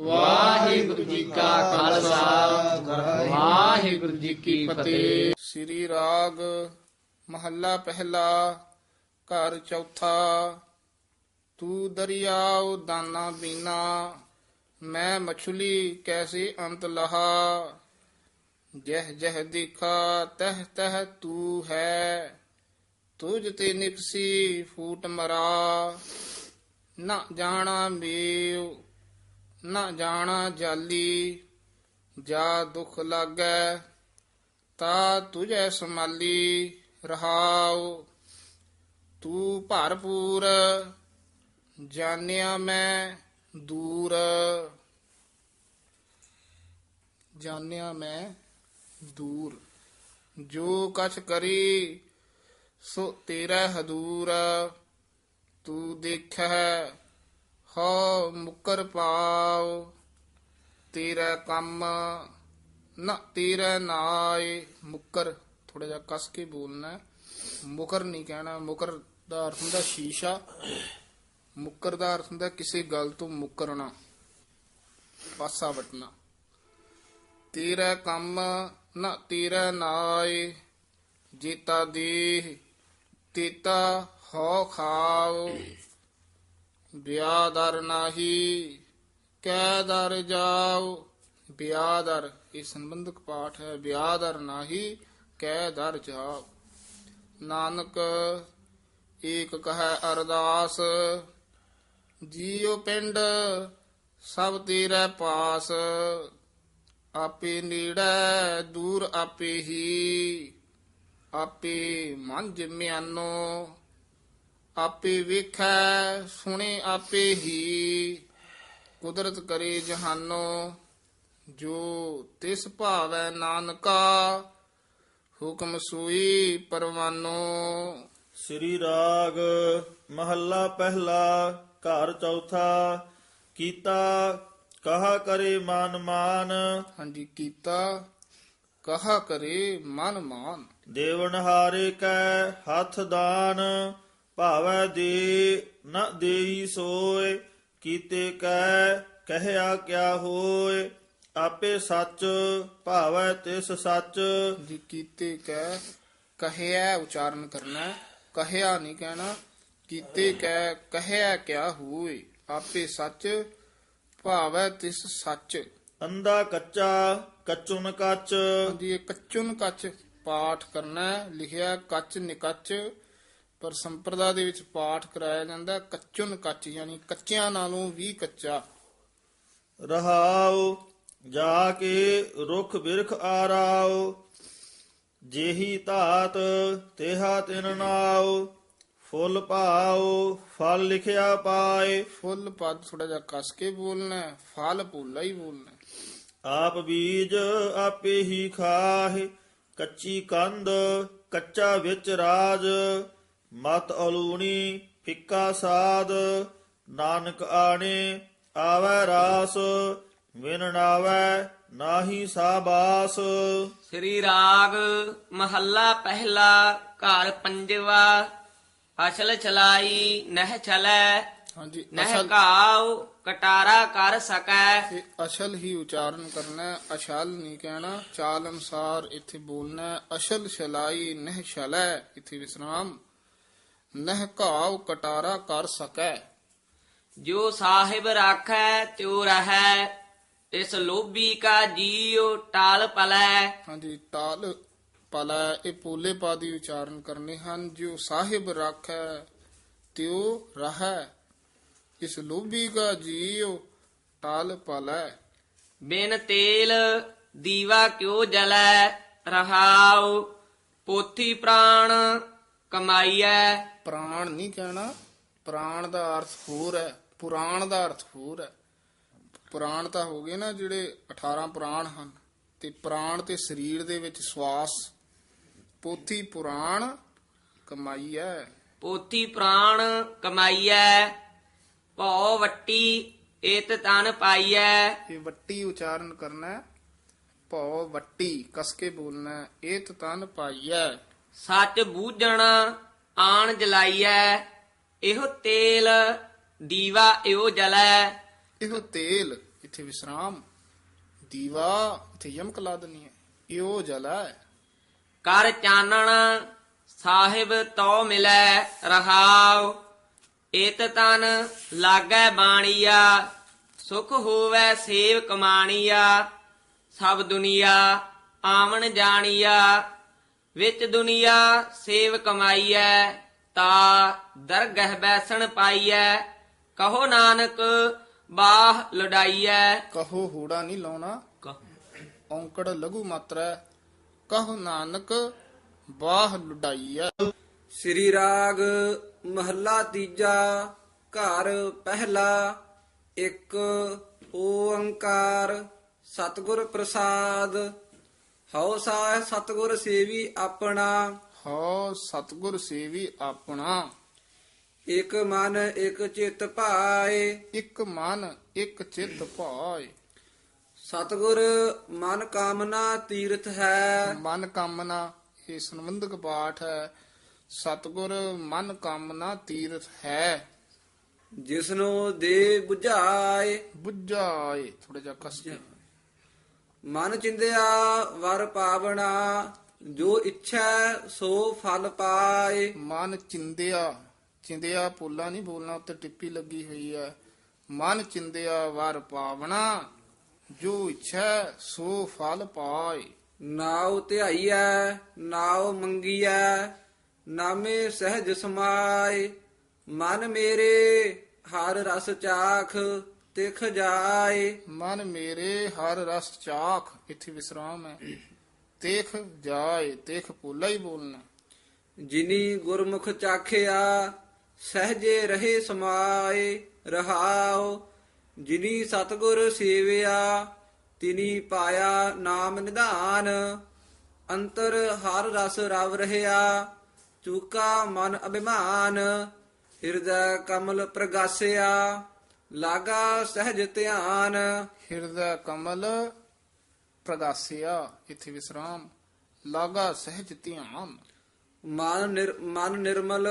ਵਾਹਿਗੁਰੂ ਜੀ ਕਾ ਖਾਲਸਾ। ਵਾਹਿਗੁਰੂ ਜੀ ਕੀ ਫਤਿਹ। ਸ੍ਰੀ ਰਾਗ ਮਹੱਲਾ ਪਹਿਲਾ, ਘਰ ਚੌਥਾ। ਤੂੰ ਦਰਿਆਉ ਦਾਨਾ ਬੀਨਾ, ਮੈਂ ਮਛਲੀ ਕੈਸੇ ਅੰਤ ਲਹਾ। ਜਹ ਜਹ ਦਿਖਾ, ਤਹ ਤਹ ਤੂੰ ਹੈ। ਤੁਝ ਤੇ ਨਿਕਸੀ ਫੂਟ ਮਰਾ। ਨਾ ਜਾਣਾ ਮੇਵ ਨਾ ਜਾਣਾ ਜਾਲੀ, ਜਾ ਦੁਖ ਲਾਗੈ, ਤਾ ਤੁਝੈ ਸਮਾਲੀ, ਰਹਾਉ। ਤੂੰ ਭਰਪੂਰ, ਜਾਣਿਆ ਮੈਂ ਦੂਰ। ਜਾਣਿਆ ਮੈਂ ਦੂਰ। ਜੋ ਕਛ ਕਰੀ, ਸੋ ਤੇਰਾ ਹਦੂਰ। ਤੂੰ ਦੇਖੈ ਹੋ ਮੁਕਰ ਪਾਉ, ਤੇਰਾ ਕੰਮ ਨਾ ਤੇਰਾ ਨਾਏ ਮੁਕਰ ਥੋੜਾ ਜਿਹਾ ਕਸ ਕੇ ਬੋਲਣਾ ਮੁਕਰ ਨਹੀਂ ਕਹਿਣਾ, ਮੁਕਰ ਦਾ ਅਰਥ ਹੁੰਦਾ ਸ਼ੀਸ਼ਾ। ਮੁਕਰ ਦਾ ਅਰਥ ਹੁੰਦਾ ਕਿਸੇ ਗੱਲ ਤੋਂ ਮੁਕਰਨਾ, ਪਾਸਾ ਵਟਣਾ। ਤੇਰਾ ਕੰਮ ਨਾ ਤੇਰਾ ਨਾਏ ਜੀਤਾ ਦੇਹ, ਤੀਤਾ ਹੋ ਖਾਓ। ਵਿਆਹ ਦਰ ਨਾਹੀ, ਕੈ ਦਰ ਜਾਓ ਦਰ, ਇਹ ਸੰਬੰਧਕ ਪਾਠ ਹੈ। ਦਰ ਨਾਹੀ, ਕੈ ਦਰ ਜਾਓ ਨਾਨਕ, ਏਕ ਕਹੈ ਅਰਦਾਸ, ਜੀਉ ਪਿੰਡ ਸਭ ਤੇਰੇ ਪਾਸ, ਆਪੇ ਨੇੜੇ, ਦੂਰ ਆਪੇ ਹੀ। ਆਪੇ ਮੰਝ ਮਿਆਨੋ ਆਪੇ ਵੇਖੈ ਸੁਣੇ ਆਪੇ ਹੀ। ਕੁਦਰਤ ਕਰੇ ਜਹਾਨੋ ਜੋ ਤਿਸ ਭਾਵੈ ਨਾਨਕਾ ਹੁਕਮ ਸੂਈ ਪਰਵਾਨੋ। ਸ੍ਰੀ ਰਾਗ ਮਹੱਲਾ ਪਹਿਲਾ ਘਰ ਚੌਥਾ ਕੀਤਾ ਕਹਾ ਕਰੇ ਮਾਨ ਮਾਨ। ਹਾਂਜੀ ਕੀਤਾ ਕਹਾ ਕਰੇ ਮਨ ਮਾਨ। ਦੇਵਨ ਹਾਰੇ ਕੈ ਹੱਥ ਦਾਨ। ਭਾਵੈ ਦੇ ਨ ਦੇਈ ਸੋਏ ਕੀਤੇ ਕੈ ਕਹਿਆ ਕਿਆ ਹੋਏ ਆਪੇ ਸੱਚ ਭਾਵੈ ਤਿਸ ਸੱਚ ਜੀ ਕੀਤੇ ਕਹਿ ਕਹਿਆ ਉਚਾਰਨ ਕਰਨਾ ਹੈ। ਕਹਿਆ ਨਹੀਂ ਕਹਿਣਾ ਕੀਤੇ ਕਹਿ ਕਹਿਆ ਕਿਆ ਹੋਏ ਆਪੇ ਸੱਚ ਭਾਵੈ ਤਿਸ ਸੱਚ ਅੰਦਾ ਕੱਚਾ ਕੱਚੁਨ ਕੱਚ ਹਾਂਜੀ ਇਹ ਕੱਚੁਨ ਕੱਚ ਪਾਠ ਕਰਨਾ ਹੈ। ਲਿਖਿਆ ਕੱਚ ਨਿਕੱਚ ਪਰ ਸੰਪਰਦਾ ਦੇ ਵਿੱਚ ਪਾਠ ਕਰਾਇਆ ਜਾਂਦਾ ਕੱਚੁਨ ਕੱਚ ਯਾਨੀ ਕੱਚਿਆਂ ਨਾਲੋਂ ਵੀ ਕੱਚਾ ਰਹਾਉ ਜਾ ਕੇ ਰੁਖ ਬਿਰਖ ਆਰਾਉ ਜਿਹੀ ਧਾਤ ਤੇਹਾ ਤਿਨ ਨਾਉ ਫੁੱਲ ਭਾਉ ਫਲ ਲਿਖਿਆ ਪਾਏ ਫੁੱਲ ਪਦ ਥੋੜਾ ਜਿਹਾ ਕਸ ਕੇ ਬੋਲਣਾ ਫਲ ਪੋਲਾ ਹੀ ਬੋਲਣਾ। ਆਪ ਬੀਜ ਆਪੇ ਹੀ ਖਾਹਿ ਕੱਚੀ ਕੰਦ ਕੱਚਾ ਵਿੱਚ ਰਾਜ ਮਤ ਅਲੂਣੀ ਫਿੱਕਾ ਸਾਦ ਨਾਨਕ ਆਣੇ ਆਵੈ ਰਾਸ ਵਿਨ ਨਾਵੈ ਨਾਹੀ ਸਾਬਾਸ। ਸ੍ਰੀ ਰਾਗ ਮਹੱਲਾ ਪਹਿਲਾ ਘਰ ਪੰਜਵਾ ਅਸਲ ਚਲਾਈ ਨਹਿ ਚਲੈ ਹਾਂਜੀ ਨਹਿ ਅਸਲ ਘਾਉ ਕਟਾਰਾ ਕਰ ਸਕੈ। ਇਹ ਅਸਲ ਹੀ ਉਚਾਰਨ ਕਰਨਾ ਹੈ, ਅਸ਼ਲ ਨਹੀਂ ਕਹਿਣਾ ਚਾਲ ਅਨੁਸਾਰ ਇੱਥੇ ਬੋਲਣਾ ਹੈ, ਅਸ਼ਲ ਛਲਾਈ ਨਹਿ ਛਲੈ ਇੱਥੇ ਵਿਸਰਾਮ। ਨਹਿ ਘਾਵ ਕਟਾਰਾ ਕਰ ਸਕੈ। ਜੋ ਸਾਹਿਬ ਰਾਖੈ ਤਿਉ ਰਹੈ ਇਸ ਲੋਭੀ ਕਾ ਜੀਉ ਟਾਲ ਪਲੈ। ਹਾਂਜੀ ਟਾਲ ਪਲਾ ਇਹ ਪੋਲੇ ਪਾਦੀ ਉਚਾਰਨ ਕਰਨੇ ਹਨ। ਜੋ ਸਾਹਿਬ ਰਾਖੈ ਤਿਉ ਰਹੈ ਇਸ ਲੋਭੀ ਕਾ ਜੀਉ ਟਾਲ ਪਲੈ। ਬਿਨ ਤੇਲ ਦੀਵਾ ਕਿਉ ਜਲੈ ਰਹਾਉ ਪੋਥੀ ਪ੍ਰਾਣ ਕਮਾਈਐ ਪ੍ਰਾਣ ਨਹੀਂ ਕਹਿਣਾ। ਪ੍ਰਾਣ ਦਾ ਅਰਥ ਹੋਰ ਹੈ। ਪੁਰਾਣ ਦਾ ਅਰਥ ਹੋਰ ਹੈ। ਪੁਰਾਣ ਤਾਂ ਹੋ ਗਏ ਨਾ ਜਿਹੜੇ 18 ਪੁਰਾਣ ਹਨ। ਤੇ ਪ੍ਰਾਣ ਤੇ ਸਰੀਰ ਦੇ ਵਿੱਚ ਸਵਾਸ। ਪੋਥੀ ਪੁਰਾਣ ਕਮਾਈ ਹੈ। ਪੋਥੀ ਪ੍ਰਾਣ ਕਮਾਈਐ ਭਉ ਵੱਟੀ ਏਤ ਤਨ ਪਾਈਐ ਇਹ ਵੱਟੀ ਉਚਾਰਨ ਕਰਨਾ ਹੈ। ਭਉ ਵੱਟੀ ਕਸ ਕੇ ਬੋਲਣਾ ਹੈ। ਇਹ ਤਨ ਪਾਈਐ ਸੱਚ ਬੂਝਣ ਆਣ ਜਲਾਈਐ ਇਹੋ ਤੇਲ ਦੀਵਾ ਇਹੋ ਜਲੈ। ਇਹੋ ਤੇਲ ਇੱਥੇ ਵਿਸਰਾਮ ਦੀਵਾ ਇੱਥੇ ਯਮਕ ਲਾ ਦਨੀ ਹੈ ਇਹੋ ਜਲਾ। ਕਰ ਚਾਨਣ ਸਾਹਿਬ ਤੋ ਮਿਲੈ ਰਹਾਉ ਇਤ ਤਨ ਲਾਗੈ ਬਾਣੀਆ ਸੁਖ ਹੋਵੈ ਸੇਵ ਕਮਾਣੀਆ ਸਭ ਦੁਨੀਆ ਆਵਣ ਜਾਣੀਆ। ਵਿੱਚ ਦੁਨੀਆ ਸੇਵ ਕਮਾਈਐ ਤਾ ਦਰਗਹਿ ਬੈਸਣ ਪਾਈਐ। ਕਹੋ ਨਾਨਕ ਬਾਹ ਲੁਡਾਈਐ ਕਹੋ ਹੂੜਾ ਨਹੀਂ ਲਾਉਣਾ ਔਂਕੜ ਲਘੂ ਮਾਤਰਾ। ਕਹੋ ਨਾਨਕ ਬਾਹ ਲੁਡਾਈਆ ਸ੍ਰੀ ਰਾਗ ਮਹੱਲਾ ਤੀਜਾ ਘਰ ਪਹਿਲਾ ਇੱਕ ਓੰਕਾਰ ਸਤਿਗੁਰ ਪ੍ਰਸਾਦ। ਹਉ ਸਾਹ ਸਤਿਗੁਰ ਸੇਵੀ ਆਪਣਾ। ਹਉ ਸਤਿਗੁਰ ਸੇਵੀ ਆਪਣਾ। ਇਕ ਮਨ ਇਕ ਚਿਤ ਭਾਏ। ਇੱਕ ਮਨ ਇੱਕ ਚਿੱਤ ਭਾਏ। ਸਤਿਗੁਰ ਮਨ ਕਾਮਨਾ ਤੀਰਥ ਹੈ। ਮਨ ਕਾਮਨਾ ਇਹ ਸੰਬੰਧਕ ਪਾਠ ਹੈ। ਸਤਿਗੁਰ ਮਨ ਕਾਮਨਾ ਤੀਰਥ ਹੈ। ਜਿਸਨੂੰ ਦੇ 부ਝਾਏ ਬੁੱਝਾਏ। ਥੋੜਾ ਜਿਹਾ ਕਸ ਕੇ। ਮਨ ਚਿੰਦਿਆ ਵਰ ਪਾਵਣਾ ਜੋ ਇੱਛਾ ਸੋ ਫਲ ਪਾਏ। ਮਨ ਚਿੰਦਿਆ ਚਿੰਦਿਆ ਪੋਲਾ ਨਹੀਂ ਬੋਲਣਾ ਉੱਤੇ ਟਿੱਪੀ ਲੱਗੀ ਹੋਈ ਹੈ। ਮਨ ਚਿੰਦਿਆ ਵਰ ਪਾਵਣਾ ਜੋ ਇੱਛਾ ਸੋ ਫਲ ਪਾਏ। ਨਾਉ ਧਿਆਈਐ ਨਾਉ ਮੰਗੀਐ ਨਾਮੇ ਸਹਿਜ ਸਮਾਏ। ਮਨ ਮੇਰੇ ਹਰ ਰਸ ਚਾਖ ਤਿਖ ਜਾਏ। ਮਨ ਮੇਰੇ ਹਰ ਰਸ ਚਾਖ ਇੱਥੇ ਵਿਸਰਾਮ ਹੈ। ਤੇਖ ਜਾਏ ਤੇਖ ਪੋਲਾ ਹੀ ਬੋਲਣਾ। ਜਿਨੀ ਗੁਰਮੁਖ ਚਾਖਿਆ ਸਹਜੇ ਰਹੇ ਸਮਾਏ ਰਹਾਉ। ਜਿਨੀ ਸਤਗੁਰ ਸੇਵਿਆ ਤਿਨੀ ਪਾਇਆ ਨਾਮ ਨਿਧਾਨ। ਅੰਤਰ ਹਰ ਰਸ ਰਵ ਰਹਿਆ ਚੂਕਾ ਮਨ ਅਭਿਮਾਨ। ਹਿਰਦੈ ਕਮਲ ਪ੍ਰਗਾਸਿਆ। ਲਾਗਾ ਸਹਿਜ ਧਿਆਨ। ਹਿਰਦਾ ਕਮਲ ਪ੍ਰਗਾਸਿਆ ਇੱਥੇ ਵਿਸਰਾਮ। ਲਾਗਾ ਸਹਿਜ ਧਿਆਨ। ਮਨ ਨਿਰ ਮਨ ਨਿਰਮਲ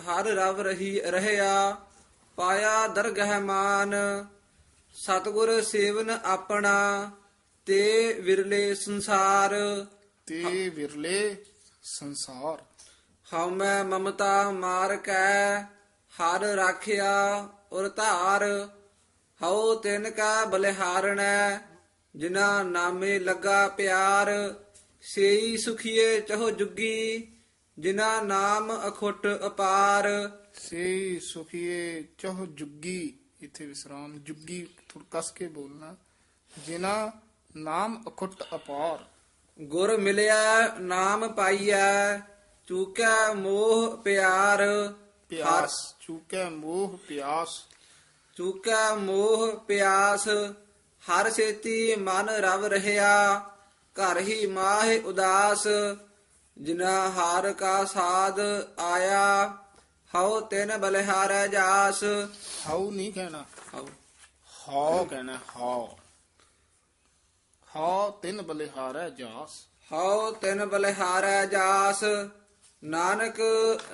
ਹਰ ਰਵ ਰਹੀ ਰਹਿਆ। ਪਾਇਆ ਦਰਗਹਿ ਮਾਨ। ਸਤਗੁਰ ਸੇਵਨ ਆਪਣਾ ਤੇ ਵਿਰਲੇ ਸੰਸਾਰ। ਤੇ ਵਿਰਲੇ ਸੰਸਾਰ। ਹਉਮੈ ਮਮਤਾ ਮਾਰ ਕੈ ਹਰ ਰਾਖਿਆ। ਔਰ ਧਾਰ ਹਉ ਤਿਨ ਕਾ ਬਲਿਹਾਰਣੈ ਜਿਨਾ ਨਾਮੇ ਲੱਗਾ ਪਿਆਰ ਸੇਈ ਸੁਖੀਏ ਚਹੁ ਜੁਗੀ ਜਿਨਾ ਨਾਮ ਅਖੁੱਟ ਅਪਾਰ। ਸੇ ਸੁਖੀਏ ਚਹ ਜੁਗੀ ਇੱਥੇ ਵਿਸਰਾਮ ਜੁਗੀ ਥੋੜਾ ਕਸ ਕੇ ਬੋਲਣਾ। ਜਿਨਾ ਨਾਮ ਅਖੁੱਟ ਅਪਾਰ। ਗੁਰ ਮਿਲਿਆ ਨਾਮ ਪਾਈਐ ਚੂਕੈ ਮੋਹ ਪਿਆਰ। ਪਿਆਸ। ਚੂਕੈ ਮੋਹ ਪਿਆਸ। ਚੂਕਾ ਮੋਹ ਪਿਆਸ। ਹਰ ਸੇਤੀ ਮਨ ਰਵ ਰਹਿਆ। ਘਰ ਹੀ ਮਾਹਿ ਉਦਾਸ। ਜਿਨਾ ਹਾਰ ਕਾ ਸਾਧ ਆਇਆ ਹਉ ਤਿਨ ਬਲਿਹਾਰੈ ਜਾਸ। ਹਾਉ ਨਹੀਂ ਕਹਿਣਾ। ਹਉ। ਹਾਉ ਕਹਿਣਾ ਹਾਉ। ਹਾਉ ਤਿੰਨ ਬਲਿਹਾਰੈ ਜਾਸ। ਹਉ ਤਿਨ ਬਲਿਹਾਰੈ ਜਾਸ। ਨਾਨਕ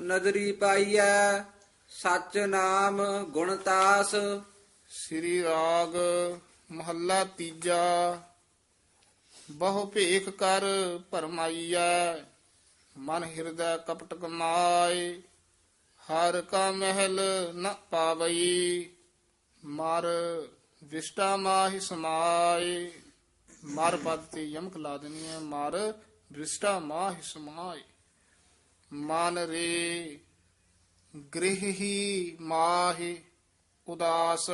ਨਦਰੀ ਪਾਈਐ, ਸਚ ਨਾਮ ਗੁਣਤਾਸ ਸ੍ਰੀ ਰਾਗ ਮਹੱਲਾ ਤੀਜਾ, ਬਹੁ ਭੇਖ ਕਰ ਭਰਮਾਈਐ, ਮਨ ਹਿਰਦੈ ਕਪਟ ਕਮਾਏ ਹਰ ਕਾ ਮਹਿਲ ਨ ਪਾਵਈ, ਮਰ ਵਿਸ਼ਟਾ ਮਾਹਿ ਸਮਾਏ। ਮਰ ਪਦ ਤੇ ਯਮਕ ਲਾ ਦੇਣੀ ਹੈ ਮਰ ਵਿਸ਼ਟਾ ਮਾਹਿ ਸਮਾਏ। ਮਨ ਰੇ ਗ੍ਰਹਿ ਹੀ ਮਾਹਿ ਉਦਾਸ।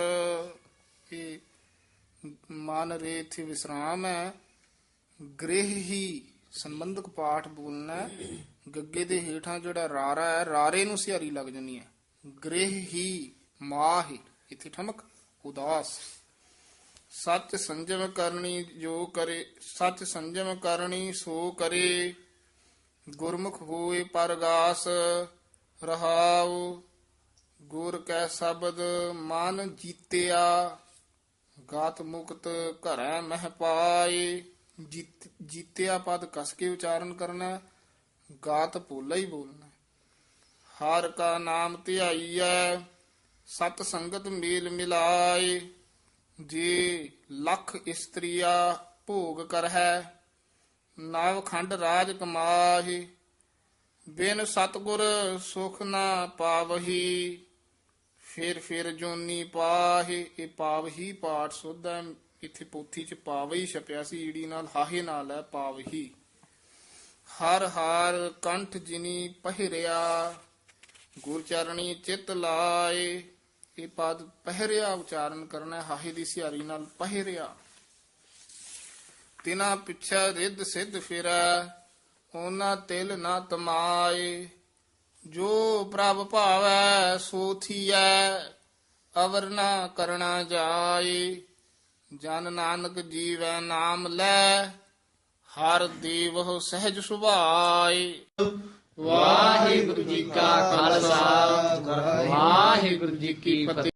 ਇਹ ਮਨ ਰੇ ਇੱਥੇ ਵਿਸਰਾਮ ਹੈ। ਗ੍ਰਹਿ ਹੀ ਸੰਬੰਧਕ ਪਾਠ ਬੋਲਣਾ ਗੱਗੇ ਦੇ ਹੇਠਾਂ ਜਿਹੜਾ ਰਾਰਾ ਹੈ, ਰਾਰੇ ਨੂੰ ਸਿਹਾਰੀ ਲੱਗ ਜਣੀ ਹੈ। ਗ੍ਰਹਿ ਹੀ ਮਾਹਿ, ਇਥੇ ਠਮਕ, ਉਦਾਸ। ਸੱਚ ਸੰਜਮ ਕਰਨੀ ਜੋ ਕਰੇ, ਸੱਚ ਸੰਜਮ ਕਰਨੀ ਸੋ ਕਰੇ। ਗੁਰਮੁਖ ਹੋਏ ਪਰਗਾਸ, ਰਹਾਉ, ਗੁਰ ਕੈ ਸ਼ਬਦ ਮਨ ਜੀਤਿਆ, ਗਾਤ ਮੁਕਤ ਘਰੈ ਮਹਿ ਪਾਏ ਜੀਤਿਆ ਪਦ ਕਸ ਕੇ ਉਚਾਰਨ ਕਰਨਾ, ਗਾਤ ਭੋਲਾ ਹੀ ਬੋਲਣਾ ਹੈ। ਹਰ ਕਾ ਨਾਮ ਧਿਆਈਐ, ਸਤ ਸੰਗਤ ਮੇਲ ਮਿਲਾਏ ਜੇ ਲੱਖ ਇਸਤਰੀਆ ਭੋਗ ਕਰ ਹੈ ਖੰਡ ਰਾਜ ਕਮਾਹੀ, ਬਿਨ ਸਤਗੁਰ ਸੁਖ ਨਾ ਪਾਵਹੀ, ਫਿਰ ਫਿਰ ਜੋਨੀ ਪਾਹੇ, ਇਹ ਪਾਵਹੀ ਪਾਠ ਸੋਧਾ ਇੱਥੇ ਪੋਥੀ ਚ ਪਾਵਹੀ ਛਪਿਆ ਸੀ, ਈੜੀ ਨਾਲ ਹਾਹੇ ਨਾਲ ਹੈ ਪਾਵਹੀ। ਹਰ ਹਰ ਕੰਠ ਜਿਨੀ ਪਹਿਰਿਆ ਗੁਰ ਚਰਣੀ ਚਿਤ ਲਾਏ, ਇਹ ਪਦ ਪਹਿਰਿਆ, ਉਚਾਰਨ ਕਰਨਾ ਹੈ, ਹਾਹੇ ਦੀ ਸਿਹਾਰੀ ਨਾਲ ਪਹਿਰਿਆ। ਤਿਨਾ ਪਿਛਾ ਰਿੱਧ ਸਿੱਧ ਫਿਰੈ, ਉਹਨਾਂ ਤਿਲ ਨਾ ਤਮਾਏ। ਜੋ ਪ੍ਰਭ ਭਾਵੈ, ਸੋ ਥੀਐ, ਅਵਰ ਨਾ ਕਰਣਾ ਜਾਏ। ਜਨ ਨਾਨਕ ਜੀਵੈ ਨਾਮ ਲੈ, ਹਰ ਦੇਵ ਸਹਿਜ ਸੁਭਾਏ। ਵਾਹਿਗੁਰੂ ਜੀ ਕਾ ਖਾਲਸਾ, ਵਾਹਿਗੁਰੂ ਜੀ ਕੀ ਫਤਿਹ।